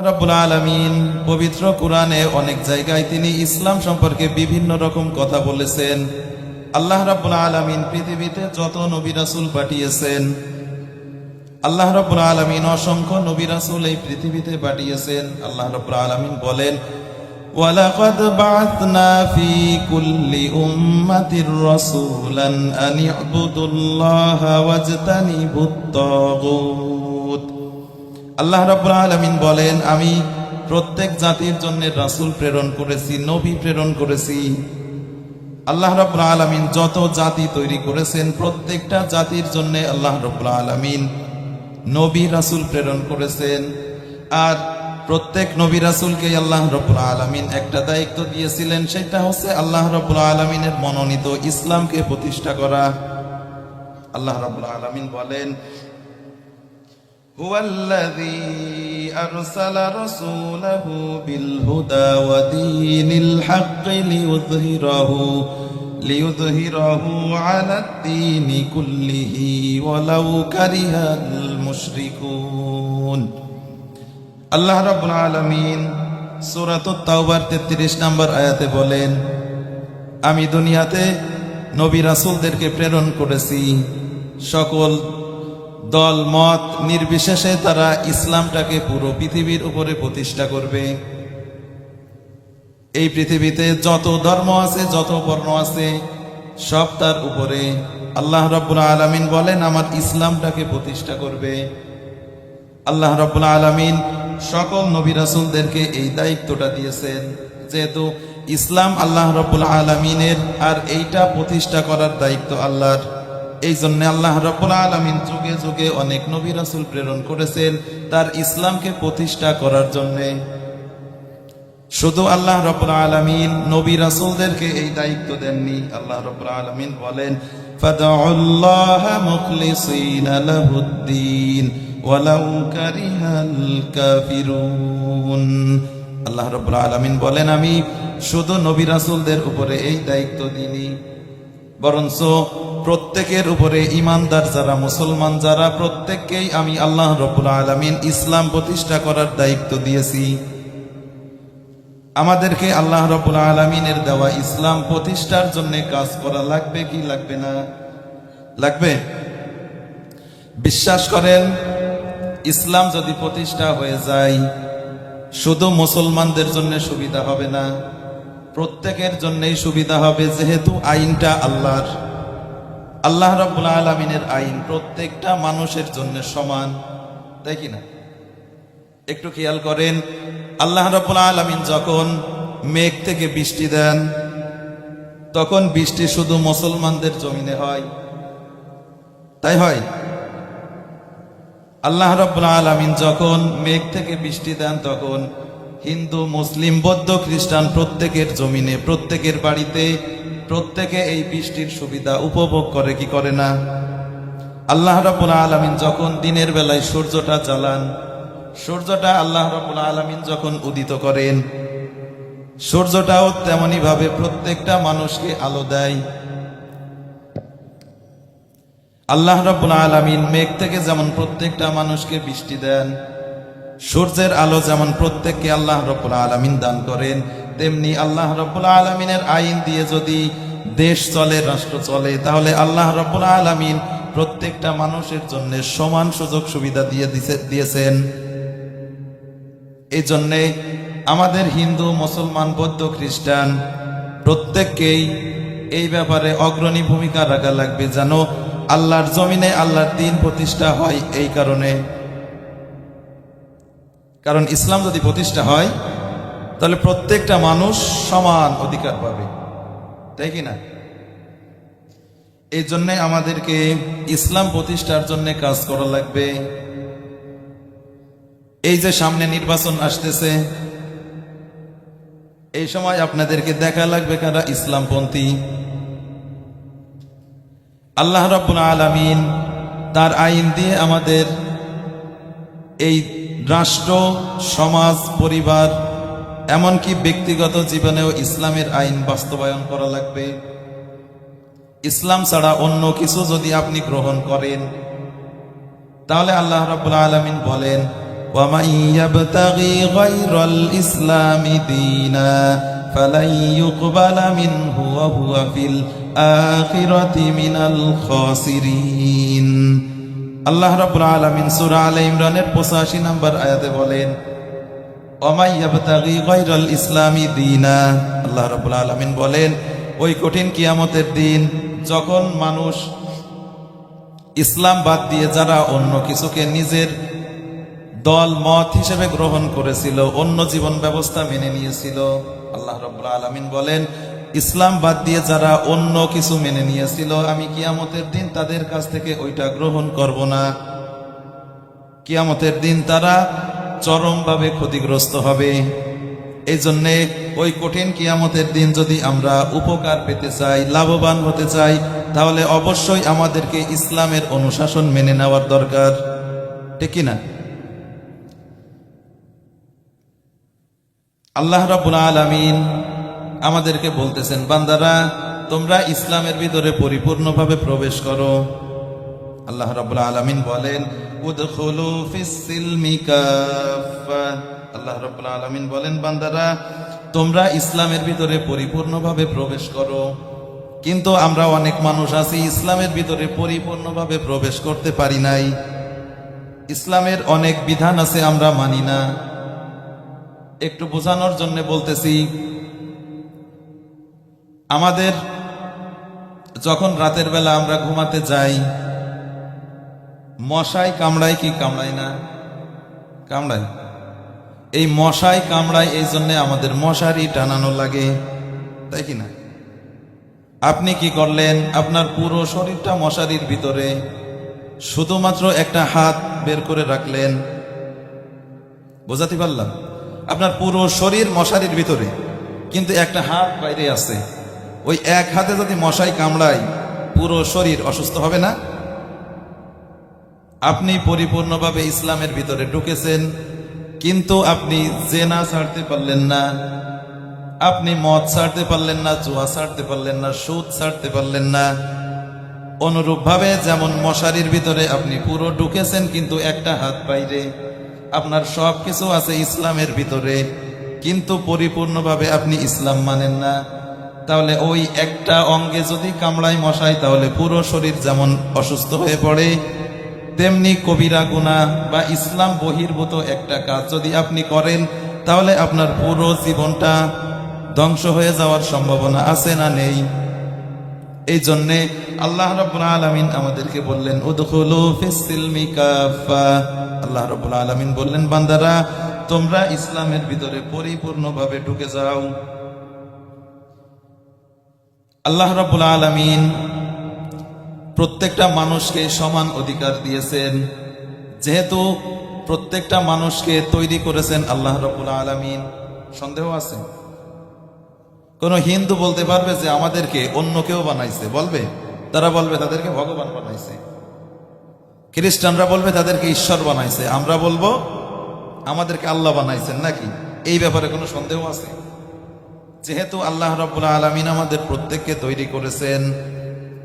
রব্বুল আলমিন পবিত্র কোরআনে অনেক জায়গায় তিনি ইসলাম সম্পর্কে বিভিন্ন রকম কথা বলেছেন আল্লাহ রাব্বুল আলমিন পৃথিবীতে যত নবী রাসূল পাঠিয়েছেন আল্লাহ রাব্বুল আলমিন অসংখ্য নবী রাসূল এই পৃথিবীতে পাঠিয়েছেন আল্লাহ রাব্বুল আলমিন বলেন ولقد بعثنا في كل أمة رسولا أن اعبدوا الله واجتنبوا الطاغوت আল্লাহ রাব্বুল আলামিন বলেন, আমি প্রত্যেক জাতির জন্য রাসূল প্রেরণ করেছি, নবী প্রেরণ করেছি। আল্লাহ রাব্বুল আলামিন যত জাতি তৈরি করেছেন, প্রত্যেকটা জাতির জন্য আল্লাহ রাব্বুল আলামিন নবী রাসূল প্রেরণ করেছেন। আর প্রত্যেক নবী রাসূলকে আল্লাহ রাব্বুল আলামিন একটা দায়িত্ব দিয়েছিলেন, সেটা হচ্ছে আল্লাহ রাব্বুল আলামিনের মনোনীত ইসলামকে প্রতিষ্ঠা করা। আল্লাহ রাব্বুল আলামিন বলেন هو الذي أرسل رسوله بالهدى ودين الحق ليظهره ليظهره على الدين كله ولو كره المشركون আল্লাহ রাব্বুল আলামিন সূরাতুত তাওবার 33 নম্বর আয়াতে বলেন আমি দুনিয়াতে নবী রাসূলদেরকে প্রেরণ করেছি সকল দল, মত নির্বিশেষে তারা ইসলামটাকে পুরো পৃথিবীর উপরে প্রতিষ্ঠা করবে। এই পৃথিবীতে যত ধর্ম আছে, যত বর্ণ আছে, সব তার উপরে আল্লাহ রাব্বুল আলামিন বলেন, আমার ইসলামটাকে প্রতিষ্ঠা করবে। আল্লাহ রাব্বুল আলামিন সকল নবী রাসূলদেরকে এই দায়িত্বটা দিয়েছেন, যেহেতু ইসলাম আল্লাহ রাব্বুল আলামিনের আর এইটা প্রতিষ্ঠা করার দায়িত্ব আল্লাহর। এই জন্য আল্লাহ রাব্বুল আলামিন যুগে যুগে অনেক নবী রাসূল প্রেরণ করেছেন তার ইসলামকে প্রতিষ্ঠা করার জন্যে। শুধু আল্লাহ রাব্বুল আলামিন নবী রাসুলদেরকে এই দায়িত্ব দেননি, আল্লাহ রাব্বুল আলামিন বলেন আল্লাহ রাব্বুল আলামিন বলেন, আমি শুধু নবী রাসুলদের উপরে এই দায়িত্ব দিইনি বরঞ্চ প্রত্যেকের উপরে ইমানদার যারা মুসলমান, যারা প্রত্যেককেই আমি আল্লাহ রব্বুল আলামিন ইসলাম প্রতিষ্ঠা করার দায়িত্ব দিয়েছি। আমাদেরকে আল্লাহ রব্বুল আলমিনের দেওয়া ইসলাম প্রতিষ্ঠার জন্য কাজ করা লাগবে কি লাগবে না? লাগবে? বিশ্বাস করেন, ইসলাম যদি প্রতিষ্ঠা হয়ে যায়, শুধু মুসলমানদের জন্য সুবিধা হবে না। প্রত্যেকের জন্যই সুবিধা হবে, যেহেতু আইনটা আল্লাহর। আল্লাহ রব্বুল আলমিনের আইন প্রত্যেকটা মানুষের জন্য সমান, তাই কি না? একটু খেয়াল করেন, আল্লাহ রব্বুল আলমিন যখন মেঘ থেকে বৃষ্টি দেন, তখন বৃষ্টি শুধু মুসলমানদের জমিনে হয়। তাই হয়? আল্লাহ রব্বুল আলমিন যখন মেঘ থেকে বৃষ্টি দেন, তখন হিন্দু, মুসলিম, বৌদ্ধ, খ্রিস্টান প্রত্যেকের জমিনে, প্রত্যেকের বাড়িতে, প্রত্যেকে এই বৃষ্টির সুবিধা উপভোগ করে, কি করে না? আল্লাহ রব্বুল আলমিন যখন দিনের বেলায় সূর্যটা জ্বালান, সূর্যটা আল্লাহ রব্বুল আলমিন যখন উদিত করেন, সূর্যটাও তেমনি ভাবে প্রত্যেকটা মানুষকে আলো দেয়। আল্লাহ রব্বুল আলমিন মেঘ থেকে যেমন প্রত্যেকটা মানুষকে বৃষ্টি দেন সূর্যের আলো যেমন প্রত্যেককে আল্লাহ রব্বুল আলমিন দান করেন, তেমনি আল্লাহ রব্বুল আলমিনের আইন দিয়ে যদি দেশ চলে, রাষ্ট্র চলে, তাহলে আল্লাহ রব্বুল আলমিন প্রত্যেকটা মানুষের জন্য সমান সুযোগ সুবিধা দিয়ে দিয়েছেন। এই জন্যে আমাদের হিন্দু, মুসলমান, বৌদ্ধ, খ্রিস্টান প্রত্যেককেই এই ব্যাপারে অগ্রণী ভূমিকা রাখা লাগবে যেন আল্লাহর জমিনে আল্লাহর দিন প্রতিষ্ঠা হয় এই কারণে। কারণ ইসলাম যদি প্রতিষ্ঠা হয়, তাহলে প্রত্যেকটা মানুষ সমান অধিকার পাবে। তাই কি না? এই জন্যে আমাদেরকে ইসলাম প্রতিষ্ঠার জন্য কাজ করা লাগবে। এই যে সামনে নির্বাচন আসতেছে, এই সময় আপনাদেরকে দেখা লাগবে কারা ইসলামপন্থী। আল্লাহ রাব্বুল আলামিন তার আইন দিয়ে আমাদের এই রাষ্ট্র সমাজ পরিবার এমনকি ব্যক্তিগত জীবনেও ইসলামের আইন বাস্তবায়ন করা লাগবে ইসলাম ছাড়া অন্য কিছু যদি আপনি গ্রহণ করেন তাহলে আল্লাহ রাব্বুল আলামিন বলেন ومن يبتغي غير الإسلام دينا فلن يقبل منه وهو في الآخرة من الخاسرين আল্লাহ রাব্বুল আলামিন সূরা আলে ইমরানের 85 নম্বর আয়াতে বলেন, ওমাই ইয়াবতাগি গায়রাল ইসলামি দীনা। আল্লাহ রাব্বুল আলামিন বলেন, ওই কঠিন কিয়ামতের দিন যখন মানুষ ইসলাম বাদ দিয়ে যারা অন্য কিছুকে নিজের দল, মত হিসেবে গ্রহণ করেছিল, অন্য জীবন ব্যবস্থা মেনে নিয়েছিল। আল্লাহ রাব্বুল আলামিন বলেন ইসলাম বাদ দিয়ে যারা অন্য কিছু মেনে নিয়েছিল, আমি কিয়ামতের দিন তাদের কাছ থেকে ওইটা গ্রহণ করব না। কিয়ামতের দিন তারা চরমভাবে ক্ষতিগ্রস্ত হবে। এই জন্যে ওই কঠিন কিয়ামতের দিন যদি আমরা উপকার পেতে চাই, লাভবান হতে চাই, তাহলে অবশ্যই আমাদেরকে ইসলামের অনুশাসন মেনে নেওয়ার দরকার। ঠিক না আল্লাহ রাব্বুল আলামিন আমাদেরকে বলতেছেন, বান্দারা, তোমরা ইসলামের ভিতরে পরিপূর্ণভাবে প্রবেশ করো। আল্লাহ রাব্বুল আলামিন বলেন আল্লাহ রাব্বুল আলামিন বলেন, বান্দারা, তোমরা ইসলামের ভিতরে পরিপূর্ণভাবে প্রবেশ করো। কিন্তু আমরা অনেক মানুষ আছি, ইসলামের ভিতরে পরিপূর্ণভাবে প্রবেশ করতে পারি নাই। ইসলামের অনেক বিধান আছে, আমরা মানি না। একটু বোঝানোর জন্য বলতেছি আমাদের যখন রাতের বেলা আমরা ঘুমাতে যাই, মশাই কামড়ায় কি কামড়ায় না? কামড়ায়। এই মশাই কামড়ায়, এই জন্য আমাদের মশারি টানানো লাগে, তাই কি না? আপনি কি করলেন? আপনার পুরো শরীরটা মশারির ভিতরে, শুধুমাত্র একটা হাত বের করে রাখলেন। বোঝাতে পারলাম? আপনার পুরো শরীর মশারির ভিতরে, কিন্তু একটা হাত বাইরে আছে। ওই এক হাতে যদি মশাই কামড়ায়, পুরো শরীর অসুস্থ হবে না? আপনি পরিপূর্ণভাবে ইসলামের ভিতরে ঢুকেছেন, কিন্তু আপনি জেনা ছাড়তে পারলেন না, আপনি মদ ছাড়তে পারলেন না, জুয়া ছাড়তে পারলেন না, সুদ ছাড়তে পারলেন না। অনুরূপভাবে যেমন মশারির ভিতরে আপনি পুরো ঢুকেছেন, কিন্তু একটা হাত বাইরে, আপনার সব কিছু আছে ইসলামের ভিতরে, কিন্তু পরিপূর্ণভাবে আপনি ইসলাম মানেন না। তাহলে ওই একটা অঙ্গে যদি কামড়ায় মশাই তাহলে পুরো শরীর যেমন অসুস্থ হয়ে পড়ে, তেমনি কবিরা গুণা বা ইসলাম বহির্ভূত একটা কাজ যদি আপনি করেন, তাহলে আপনার পুরো জীবনটা ধ্বংস হয়ে যাওয়ার সম্ভাবনা আছে না নেই। এই জন্যে আল্লাহ রব্বুল আলমিন আমাদেরকে বললেন আল্লাহ রব্বুল আলমিন বললেন, বান্দারা, তোমরা ইসলামের ভিতরে পরিপূর্ণভাবে ঢুকে যাও। আল্লাহ রব্বুল আলমিন প্রত্যেকটা মানুষকে সমান অধিকার দিয়েছেন। যেহেতু প্রত্যেকটা মানুষকে তৈরি করেছেন আল্লাহ রব্বুল আলমিন, সন্দেহ আছে? কোন হিন্দু বলতে পারবে যে আমাদেরকে অন্য কেউ বানাইছে, বলবে? তারা বলবে তাদেরকে ভগবান বানাইছে। খ্রিস্টানরা বলবে তাদেরকে ঈশ্বর বানাইছে। আমরা বলব, আমাদেরকে আল্লাহ বানাইছেন নাকি? এই ব্যাপারে কোনো সন্দেহ আছে? যেহেতু আল্লাহ রব্বুল আলমিন আমাদের প্রত্যেককে তৈরি করেছেন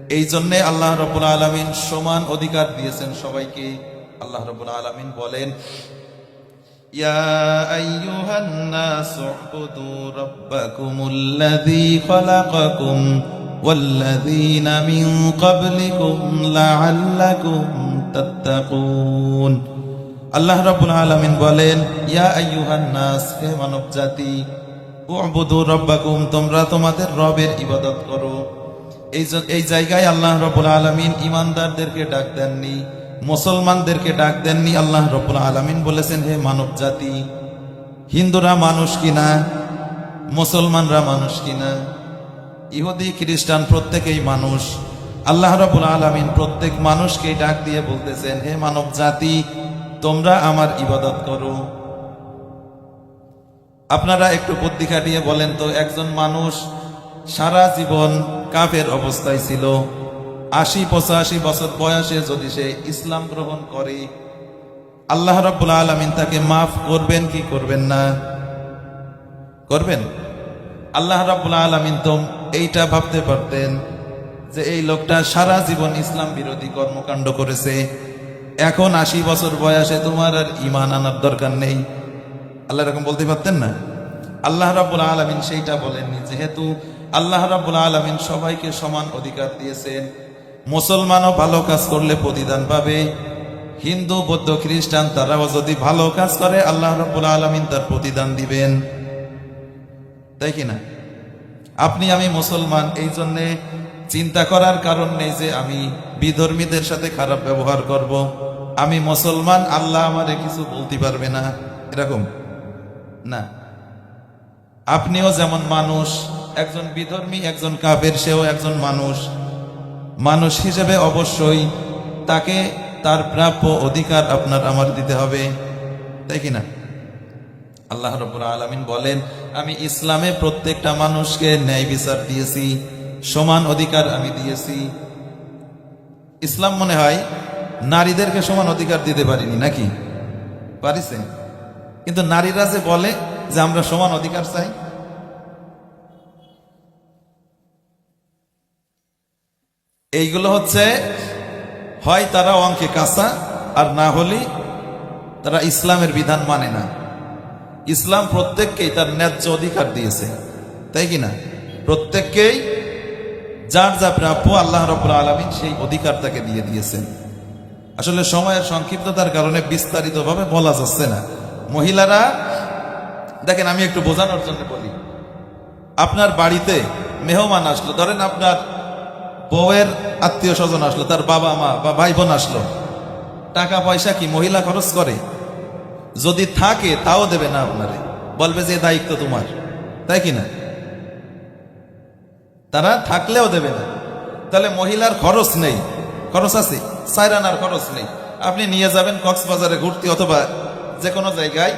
এই জন্যে আল্লাহ রব্বুল আলমিন সমান অধিকার দিয়েছেন সবাইকে আল্লাহ রব্বুল আলমিন বলেন يا أيها الناس اعبدوا ربكم الذي خلقكم والذين من قبلكم لعلكم تتقون আল্লাহ রাব্বুল আলামিন বলেন ইয়া আইয়ুহান নাস হে মানব জাতি উবুদু রব্বাকুম, তোমরা তোমাদের রবের ইবাদত করো। এই জায়গায় আল্লাহ রাব্বুল আলামিন ইমানদারদেরকে ডাক দেননি, মুসলমানদেরকে ডাক দেননি। আল্লাহ রবুল আলামিন বলেছেন, হে মানব জাতি, হিন্দুরা মানুষ কিনা, মুসলমানরা মানুষ কিনা? ইহুদি, খ্রিস্টান, প্রত্যেকেই মানুষ। আল্লাহ রাব্বুল আলামিন প্রত্যেক মানুষকেই ডাক দিয়ে বলতেছেন, হে মানব জাতি, তোমরা আমার ইবাদত করো। আপনারা একটু বুদ্ধি খাটিয়ে বলেন তো, একজন মানুষ সারা জীবন কাফের অবস্থায় ছিল। আশি পঁচাশি বছর বয়সে যদি সে ইসলাম গ্রহণ করে, আল্লাহ রাব্বুল আলামিন তাকে মাফ করবেন কি করবেন না? করবেন? আল্লাহ রাব্বুল আলামিন তো এইটা ভাবতে পারতেন যে এই লোকটা সারা জীবন ইসলাম বিরোধী কর্মকাণ্ড করেছে। এখন আশি বছর বয়সে তোমার আর ইমান আনার দরকার নেই। আল্লাহ এরকম বলতে পারতেন না? আল্লাহ রাব্বুল আলামিন সেইটা বলেননি, যেহেতু আল্লাহ রাব্বুল আলামিন সবাইকে সমান অধিকার দিয়েছেন। মুসলমানও ভালো কাজ করলে প্রতিদান পাবে। হিন্দু, বৌদ্ধ, খ্রিস্টান, তারাও যদি ভালো কাজ করে, আল্লাহ রাব্বুল আলামিন তার প্রতিদান দিবেন। তাই কি না? আপনি, আমি মুসলমান, এই জন্যে চিন্তা করার কারণ নেই যে আমি বিধর্মীদের সাথে খারাপ ব্যবহার করব। আমি মুসলমান, আল্লাহ আমারে কিছু বলতে পারবে না। এরকম? না। আপনিও যেমন মানুষ, একজন বিধর্মী, একজন কাবের সেও একজন মানুষ। মানুষ হিসেবে অবশ্যই তাকে তার প্রাপ্য অধিকার আপনার আমার দিতে হবে। তাই কি না? আল্লাহ রব্বুল আলমিন বলেন, আমি ইসলামে প্রত্যেকটা মানুষকে ন্যায় বিচার দিয়েছি, সমান অধিকার আমি দিয়েছি। ইসলাম মনে হয় নারীদেরকে সমান অধিকার দিতে পারিনি, নাকি? পারিছে? কিন্তু নারীরা যে বলে যে আমরা সমান অধিকার চাই, এইগুলো হচ্ছে হয় তারা অঙ্কে কাঁচা আর না হলে তারা ইসলামের বিধান মানে না। ইসলাম প্রত্যেককেই তার ন্যায্য অধিকার দিয়েছে, তাই কি না? প্রত্যেককেই যার যা প্রাপ্য আল্লাহ রব্বুল আলমিন সেই অধিকার তাকে দিয়ে দিয়েছেন। আসলে সময়ের সংক্ষিপ্ততার কারণে বিস্তারিতভাবে বলা যাচ্ছে না। মহিলারা, দেখেন আমি একটু বোঝানোর জন্য বলি। আপনার বাড়িতে মেহমান আসলো, ধরেন আপনার বউয়ের আত্মীয় স্বজন আসলো, তার বাবা মা বা ভাই বোন আসলো। টাকা পয়সা কি মহিলা খরচ করে? যদি থাকে তাও দেবে না আপনারে। বলবে যে দায়িত্ব তোমার। তাই কি না? তারা থাকলেও দেবে না। তাহলে মহিলার খরচ নেই। খরচ আছে, সাইরানার খরচ নেই। আপনি নিয়ে যাবেন কক্সবাজারে ঘুরতে অথবা যে কোনো জায়গায়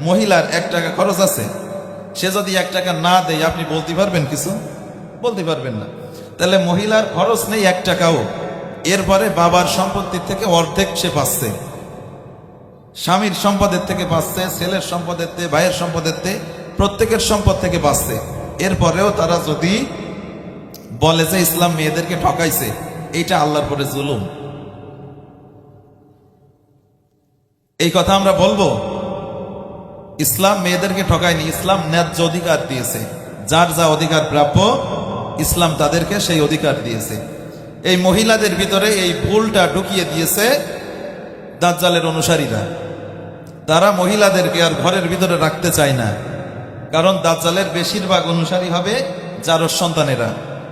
মহিলার এক টাকা খরচ আছে, সে যদি এক টাকা না দেয়, আপনি বলতে পারবেন কিছু? বলতে পারবেন না। তাহলে মহিলার খরচ নেই এক টাকাও। এরপরে বাবার সম্পত্তি থেকে অর্ধেক সে পাচ্ছে। স্বামীর সম্পদের থেকে বাঁচছে ছেলের সম্পদের থেকে, ভাইয়ের সম্পদের থেকে, প্রত্যেকের সম্পদ থেকে বাঁচছে এরপরেও তারা যদি বলে যে ইসলাম মেয়েদেরকে ঠকাইছে, এইটা আল্লাহর পরে জুলুম। এই কথা আমরা বলব? ইসলাম মেয়েদেরকে ঠকায়নি, ইসলাম ন্যায্য অধিকার দিয়েছে। যার যা অধিকার প্রাপ্য, ইসলাম তাদেরকে সেই অধিকার দিয়েছে। এই মহিলাদের ভিতরে এই ভুলটা ঢুকিয়ে দিয়েছে দাজ্জালের অনুসারীরা। তারা মহিলাদেরকে আর ঘরের ভিতরে রাখতে চায় না। কারণ দাজ্জালের বেশিরভাগ অনুসারী হবে জারস সন্তানেরা।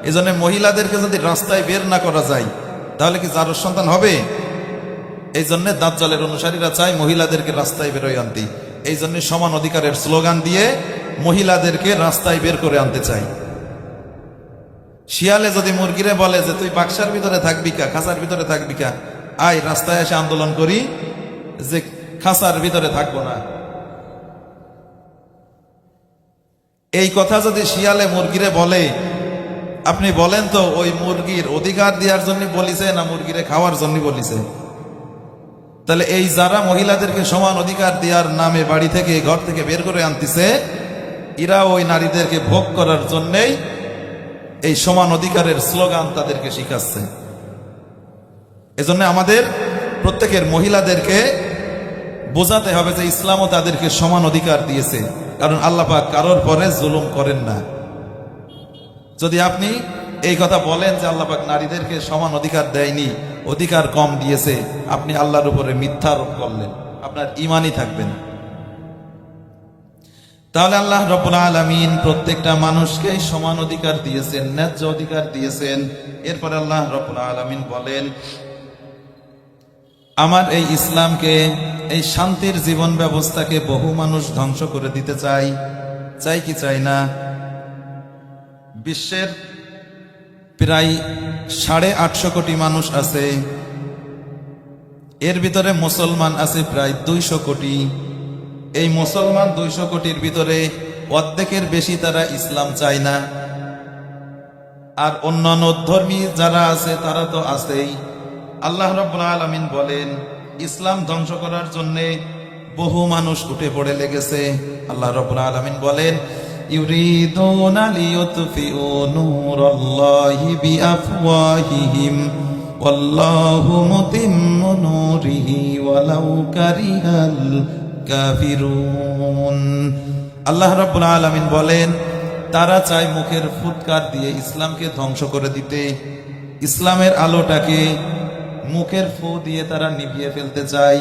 এই জন্য মহিলাদেরকে যদি রাস্তায় বের না করা যায়, তাহলে কি জারস সন্তান হবে? এই জন্য দাজ্জালের অনুসারীরা চায় মহিলাদেরকে রাস্তায় বেরোয় আনতে। এই জন্য সমান অধিকারের স্লোগান দিয়ে মহিলাদেরকে রাস্তায় বের করে আনতে চাই শিয়ালে যদি মুরগিরে বলে যে, তুই বাক্সার ভিতরে থাকবি কা, খাঁচার ভিতরে থাকবি কা? আয়, রাস্তায় এসে আন্দোলন করি যে, খাঁচার ভিতরে থাকব না। এই কথা যদি শিয়ালে মুরগিরে বলে, আপনি বলেন তো, ওই মুরগির অধিকার দেওয়ার জন্য বলিছে না মুরগিরে খাওয়ার জন্য বলিছে? তাহলে এই যারা মহিলাদেরকে সমান অধিকার দেওয়ার নামে বাড়ি থেকে ঘর থেকে বের করে আনতেছে, এরা ওই নারীদেরকে ভোগ করার জন্যেই এই সমান অধিকারের স্লোগান তাদেরকে শিখাচ্ছে। এজন্য আমাদের প্রত্যেকের মহিলাদেরকে বোঝাতে হবে যে ইসলামও তাদেরকে সমান অধিকার দিয়েছে। কারণ আল্লাহ পাক কারোর পরে জুলুম করেন না। যদি আপনি এই কথা বলেন যে আল্লাহ পাক নারীদেরকে সমান অধিকার দেয়নি, অধিকার কম দিয়েছে। আপনি আল্লাহর উপরে মিথ্যা আরোপ করলেন, আপনার ইমানই থাকবেন তাহলে আল্লাহ রব্বুল আলমিন প্রত্যেকটা মানুষকে সমান অধিকার দিয়েছেন, ন্যায্য অধিকার দিয়েছেন। এরপরে আল্লাহ রব্বুল আলমিন বলেন, আমার এই ইসলামকে, এই শান্তির জীবন ব্যবস্থাকে বহু মানুষ ধ্বংস করে দিতে চাই। চাই কি চাই না? বিশ্বের প্রায় সাড়ে আটশো কোটি মানুষ আছে। এর ভিতরে মুসলমান আছে প্রায় দুইশো কোটি। এই মুসলমান দুইশো কোটির ভিতরে অর্ধেকের বেশি তারা ইসলাম চায় না। আর অন্যান্য ধর্মী যারা আছে, তারা তো আছেই। আল্লাহ রব্বুল আলমিন বলেন, ইসলাম ধ্বংস করার জন্যে বহু মানুষ উঠে পড়ে লেগেছে। আল্লাহ রব্বুল আলমিন বলেন ইউরিদুনা লিয়ুতফিউ নূরাল্লাহি বিআফওয়াহিহিম ওয়াল্লাহু মুতিম্মু নূরিহি ওয়ালাউ কারিহাল কাফিরুন আল্লাহ রাব্বুল আলামিন বলেন, তারা চায় মুখের ফুৎকার দিয়ে ইসলামকে ধ্বংস করে দিতে। ইসলামের আলোটাকে মুখের ফু দিয়ে তারা নিভিয়ে ফেলতে চায়।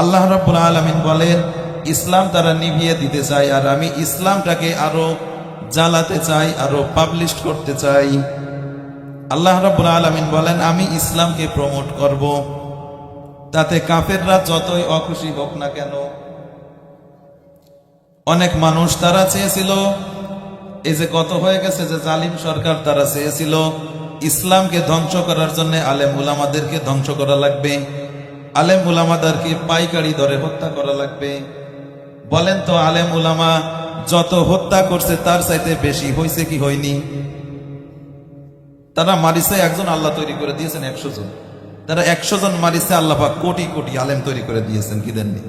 আল্লাহ রাব্বুল আলামিন বলেন ইসলাম তারা নিভিয়ে দিতে চায়, আর আমি ইসলামটাকে আরও জ্বালাতে চাই, আরও পাবলিশ করতে চাই। আল্লাহ রাব্বুল আলামিন বলেন, আমি ইসলামকে প্রমোট করব। তাতে কাফেররা যতই অখুশি হোক না কেন, অনেক মানুষ তারা চেয়েছিল, এই যে কত হয়ে গেছে যে জালিম সরকার তারা চেয়েছিল, ইসলামকে ধ্বংস করার জন্য আলেম উলামাদেরকে ধ্বংস করা লাগবে, আলেম উলামাদেরকে পাইকারি দরে হত্যা করা লাগবে। বলেন তো আলেম উলামা, যত হত্যা করছে তার চাইতে বেশি হয়েছে কি হয়নি? তারা মারিসে একজন আল্লাহ তৈরি করে দিয়েছেন একশো জন। তারা একশো জন মারিসে আল্লাহ কোটি কোটি আলেম তৈরি করে দিয়েছেন, কি দেননি?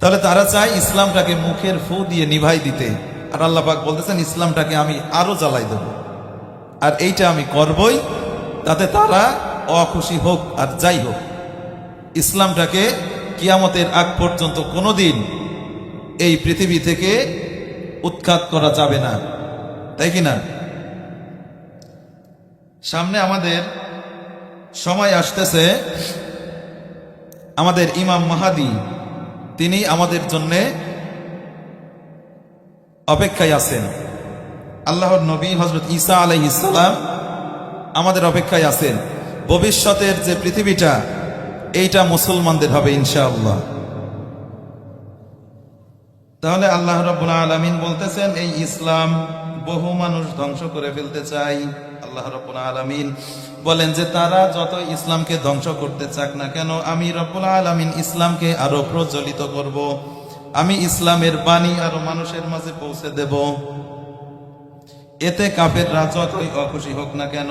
তাহলে তারা চায় ইসলামটাকে মুখের ফু দিয়ে নিভাই দিতে। আর আল্লাহ পাক বলতেছেন, ইসলামটাকে আমি আরও জ্বালাই দেব। আর এইটা আমি করবই, তাতে তারা অখুশি হোক আর যাই হোক। ইসলামটাকে কিয়ামতের আগ পর্যন্ত কোনোদিন এই পৃথিবী থেকে উৎখাত করা যাবে না। তাই কি না? সামনে আমাদের সময় আসতেছে। আমাদের ইমাম মাহাদি, তিনি আমাদের জন্য অপেক্ষায় আছেন। আল্লাহর নবী হজরত ঈসা আলাইহিসাল্লাম আমাদের অপেক্ষায় আছেন। ভবিষ্যতের যে পৃথিবীটা, এইটা মুসলমানদের হবে ইনশাআল্লাহ। তাহলে আল্লাহ রাব্বুল আলামিন বলতেছেন, এই ইসলাম বহু মানুষ ধ্বংস করে ফেলতে চাই আল্লাহ রাব্বুল আলামিন বলেন যে, তারা যত ইসলামকে ধ্বংস করতে চাক না কেন, আমি রব্বুল আলামিন ইসলামকে আরও প্রজ্বলিত করব। আমি ইসলামের বাণী আরও মানুষের মাঝে পৌঁছে দেব। এতে কাফেররা যতই অখুশি হোক না কেন।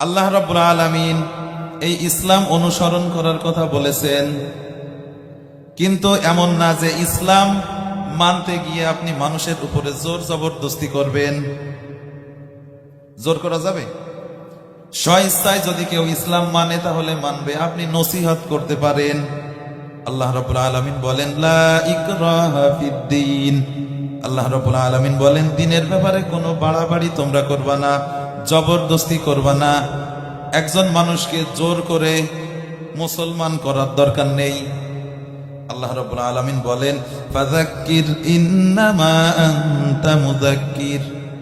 আল্লাহ রাব্বুল আলামিন এই ইসলাম অনুসরণ করার কথা বলেছেন। কিন্তু এমন না যে ইসলাম মানতে গিয়ে আপনি মানুষের উপরে জোর জবরদস্তি করবেন। জোর করা যাবে? স্বইচ্ছায় যদি কেউ ইসলাম মানে তাহলে মানবে। আপনি নসিহত করতে পারেন। আল্লাহ রাব্বুল আলামিন বলেন, লা ইকরাহা ফিদ্দিন আল্লাহ রাব্বুল আলামিন বলেন, দিনের ব্যাপারে কোনো বাড়াবাড়ি তোমরা করবা না, জবরদস্তি করবা না। একজন মানুষকে জোর করে মুসলমান করার দরকার নেই। আল্লাহ রাব্বুল আলামিন বলেন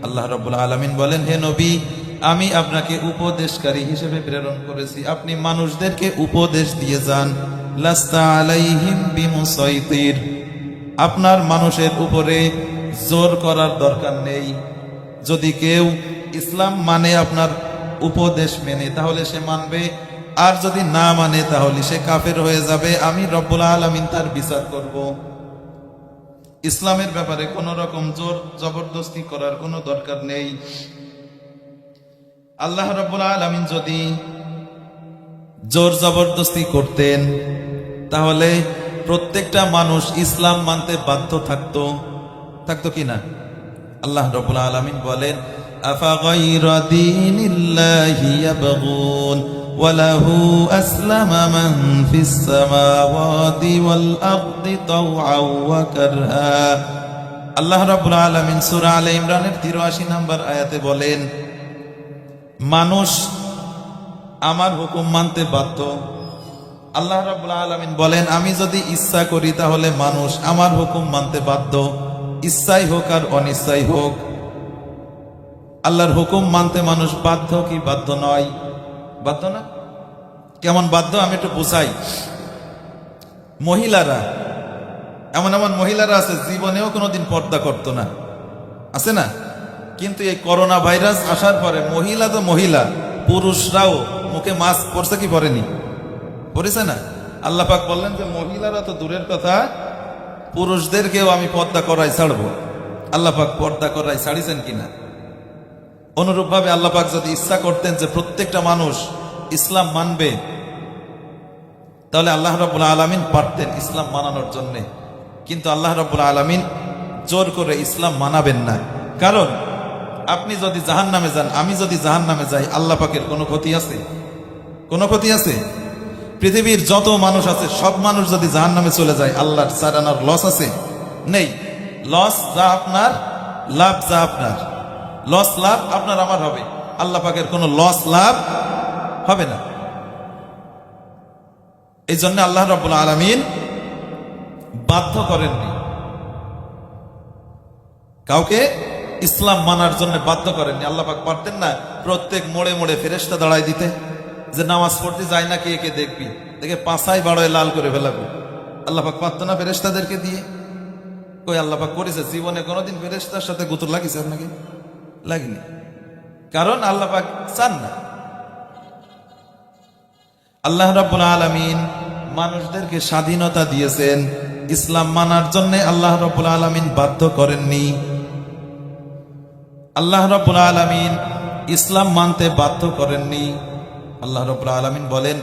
আল্লাহ রাব্বুল আলামিন বলেন, হে নবী, আমি আপনাকে উপদেশকারী হিসেবে প্রেরণ করেছি। আপনি মানুষদেরকে উপদেশ দিয়ে যান। লাস্তা আপনার মানুষের উপরে জোর করার দরকার নেই। যদি কেউ ইসলাম মানে আপনার উপদেশ মেনে, তাহলে সে মানবে আর যদি না মানে তাহলে সে কাফের হয়ে যাবে। আমি রব্বুল আলমিন তার বিচার করব। ইসলামের ব্যাপারে কোন রকম জোর জবরদস্তি করার কোনো দরকার নেই। আল্লাহ রব্বুল আলমিন যদি জোর জবরদস্তি করতেন, তাহলে প্রত্যেকটা মানুষ ইসলাম মানতে বাধ্য থাকতো। থাকতো কি না? আল্লাহ রবুল্লা আলমিন বলেন, আফা গাইরা দিন وله أسلم من في السماوات والأرض طوعا وكرها আল্লাহ রাব্বুল আলামিন সূরা আলে ইমরানের 83 নম্বর আয়াতে বলেন মানুষ আমার হুকুম মানতে বাধ্য আল্লাহ রাব্বুল আলামিন বলেন আমি যদি ইচ্ছা করি তাহলে মানুষ আমার হুকুম মানতে বাধ্য ইচ্ছাই হোক আর অনিচ্ছাই হোক আল্লাহর হুকুম মানতে মানুষ বাধ্য কি বাধ্য নয় বাধ্য না? কেমন বাধ্য? আমি একটু বুঝাই। মহিলারা, এমন এমন মহিলারা আছে, জীবনেও কোনোদিন পর্দা করতো না। আছে না? কিন্তু এই করোনা ভাইরাস আসার পরে মহিলা তো মহিলা, পুরুষরাও মুখে মাস্ক পরছে কি পরেনি? পরেছে না? আল্লাহ পাক বললেন যে, মহিলারা তো দূরের কথা, পুরুষদেরকেও আমি পর্দা করাই ছাড়বো। আল্লাহ পাক পর্দা করাই ছাড়িছেন কিনা? অনুরূপভাবে আল্লাহ পাক যদি ইচ্ছা করতেন যে প্রত্যেকটা মানুষ ইসলাম মানবে, তাহলে আল্লাহ রবুল্লা আলমিন পারতেন ইসলাম মানানোর জন্য। কিন্তু আল্লাহ রবুল্লা আলমিন জোর করে ইসলাম মানাবেন না। কারণ, আপনি যদি জাহান নামে যান, আমি যদি জাহান নামে যাই, আল্লাহ পাকের কোনো ক্ষতি আছে? কোনো ক্ষতি আছে? পৃথিবীর যত মানুষ আছে, সব মানুষ যদি জাহান নামে চলে যায়, আল্লাহর সারানোর লস আছে? নেই। লস যা আপনার, লাভ যা আপনার। লস লাভ আপনার আমার হবে। আল্লাহ পাকের কোনো লস লাভ হবে না। এই জন্য আল্লাহ রব্বুল আলমিন বাধ্য করেননি। কাউকে ইসলাম মানার জন্য বাধ্য করেননি। আল্লাহ পাক পারতেন না প্রত্যেক মোড়ে মোড়ে ফেরেস্তা দাঁড়ায় দিতে। যে নামাজ পড়তে যায় না, কে কে দেখবি? দেখে পাঁচাই বাড়োয় লাল করে ফেলাবো আল্লাহ পাক পারতো না ফেরেস্তাদেরকে দিয়ে। কই আল্লাহ পাক করেছে? জীবনে কোনোদিন ফেরেস্তার সাথে গুতুর লাগিছে আপনাকে? লাগেনি। কারণ আল্লাহ পাক চান না। আল্লাহ রাব্বুল আলামিন মানুষদেরকে স্বাধীনতা দিয়েছেন। ইসলাম মানার জন্য আল্লাহ রাব্বুল আলামিন বাধ্য করেননি। আল্লাহ রাব্বুল আলামিন ইসলাম মানতে বাধ্য করেননি। আল্লাহ রাব্বুল আলামিন বলেন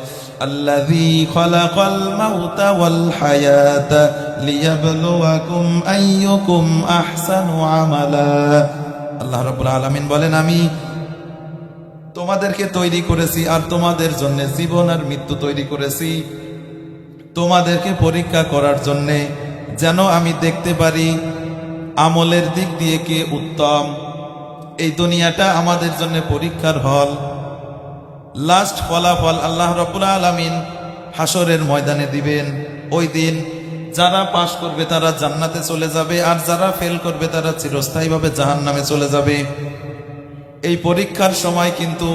আমালা। আল্লাহ রাব্বুল আলামিন বলেন, আমি তোমাদেরকে তৈরি করেছি আর তোমাদের জন্য জীবন আর মৃত্যু তৈরি করেছি। তোমাদেরকে পরীক্ষা করার জন্য যেন আমি দেখতে পারি আমলের দিক দিয়ে কে উত্তম। এই দুনিয়াটা আমাদের জন্য পরীক্ষার হল। লাস্ট ফলাফল আল্লাহ রবুল আলমিন হাসরের ময়দানে দিবেন। ওই দিন যারা পাশ করবে তারা জান্নাতে চলে যাবে, আর যারা ফেল করবে তারা চিরস্থায়ীভাবে জাহান নামে চলে যাবে। এই পরীক্ষার সময় কিন্তু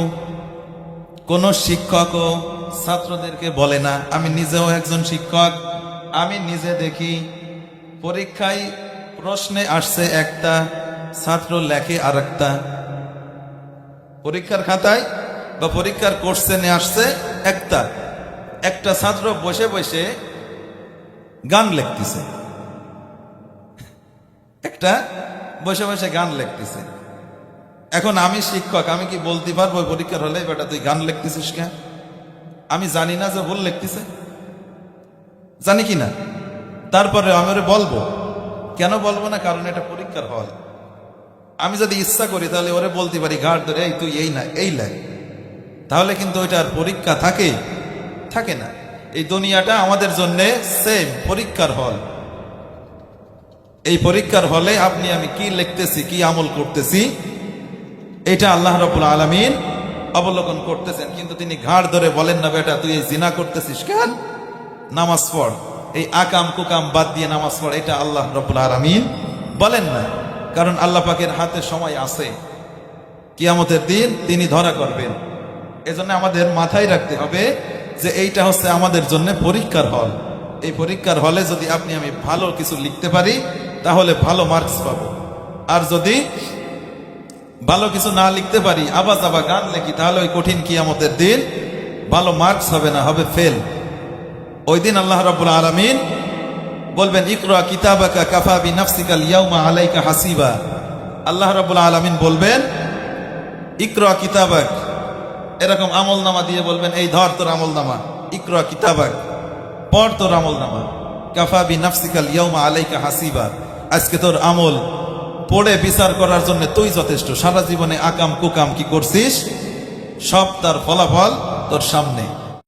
কোনো শিক্ষকও ছাত্রদেরকে বলে না, আমি নিজেও একজন শিক্ষক, আমি নিজে দেখি পরীক্ষায় প্রশ্নে আসছে একটা, ছাত্র লেখে আর একটা পরীক্ষার খাতায় বা পরীক্ষার কোশ্চেনে আসছে একটা একটা ছাত্র বসে বসে গান লিখতেছে। একটা বসে বসে গান লিখতেছে। এখন আমি শিক্ষক, আমি কি বলতে পারব পরীক্ষার হলে? বেটা, তুই গান লিখতেছিস কেন? আমি জানি না যে ভুল লিখতেছে। জানি কি না? তারপরে আমি ওরে বলব। কেন বলব না? কারণ এটা পরীক্ষার হল। আমি যদি ইচ্ছা করি, তাহলে ওরে বলতে পারি ঘাট ধরে, এই তুই এই না, এই লেখ। তাহলে কিন্তু ওইটার পরীক্ষা থাকে থাকে না। এই দুনিয়াটা আমাদের জন্য সেম পরীক্ষার হল। এই পরীক্ষার হলে আপনি আমি কি লিখতেছি, কি আমল করতেছি, এটা আল্লাহ রবুল আলমিন অবলোকন করতেছেন। কিন্তু তিনি ঘাড় ধরে বলেন না, বেটা, তুই এই জিনা করতেছিস কেন? নামাজ পড়। এই আকাম কুকাম বাদ দিয়ে নামাজ পড়, এটা আল্লাহ রবুল আলমিন বলেন না। কারণ আল্লাহ পাকের হাতে সময় আছে। কিয়ামতের দিন তিনি ধরা করবেন। এজন্য আমাদের মাথায় রাখতে হবে যে এইটা হচ্ছে আমাদের জন্য পরীক্ষার হল। এই পরীক্ষার হলে যদি আপনি আমি ভালো কিছু লিখতে পারি, তাহলে ভালো মার্কস পাব। আর যদি ভালো কিছু না লিখতে পারি আবার যাবা গান লেখি, তাহলে ওই কঠিন কি কিয়ামতের দিন ভালো মার্কস হবে না, হবে ফেল ওই দিন আল্লাহ রাব্বুল আলামিন বলবেন, ইকরা কিতাবাকা কাফা বি নাফসিকাল ইয়াউমা আলাইকা হাসিবা। আল্লাহ রাব্বুল আলামিন বলবেন, ইকরা কিতাবাক এরকম আমল নামা দিয়ে বলবেন, এই ধর তোর আমল নামা ইকরা কিতাবাক, পড় তোর আমল নামা কাফা বি নাফসিকাল ইয়াউমা আলাইকা হাসিবা, আজকে তোর আমল পড়ে বিচার করার জন্য তুই যথেষ্ট, সারা জীবনে আকাম কুকাম কি করছিস? সব তার ফলাফল তোর সামনে।